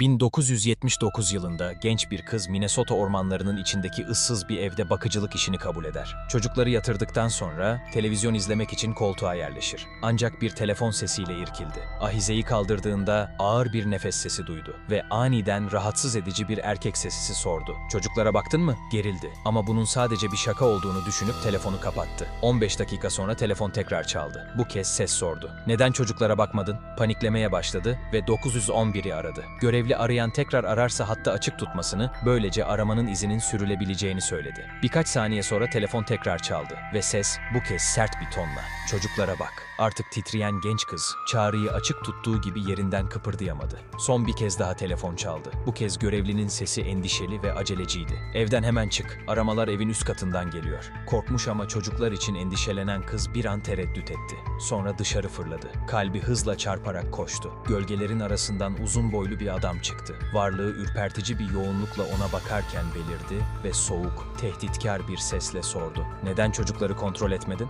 1979 yılında genç bir kız Minnesota ormanlarının içindeki ıssız bir evde bakıcılık işini kabul eder. Çocukları yatırdıktan sonra televizyon izlemek için koltuğa yerleşir. Ancak bir telefon sesiyle irkildi. Ahizeyi kaldırdığında ağır bir nefes sesi duydu ve aniden rahatsız edici bir erkek sesi sordu. Çocuklara baktın mı? Gerildi. Ama bunun sadece bir şaka olduğunu düşünüp telefonu kapattı. 15 dakika sonra telefon tekrar çaldı. Bu kez ses sordu. Neden çocuklara bakmadın? Paniklemeye başladı ve 911'i aradı. Görevli arayan tekrar ararsa hattı açık tutmasını, böylece aramanın izinin sürülebileceğini söyledi. Birkaç saniye sonra telefon tekrar çaldı ve ses bu kez sert bir tonla. Çocuklara bak. Artık titreyen genç kız çağrıyı açık tuttuğu gibi yerinden kıpırdayamadı. Son bir kez daha telefon çaldı. Bu kez görevlinin sesi endişeli ve aceleciydi. Evden hemen çık. Aramalar evin üst katından geliyor. Korkmuş ama çocuklar için endişelenen kız bir an tereddüt etti. Sonra dışarı fırladı. Kalbi hızla çarparak koştu. Gölgelerin arasından uzun boylu bir adam çıktı. Varlığı ürpertici bir yoğunlukla ona bakarken belirdi ve soğuk, tehditkar bir sesle sordu. Neden çocukları kontrol etmedin?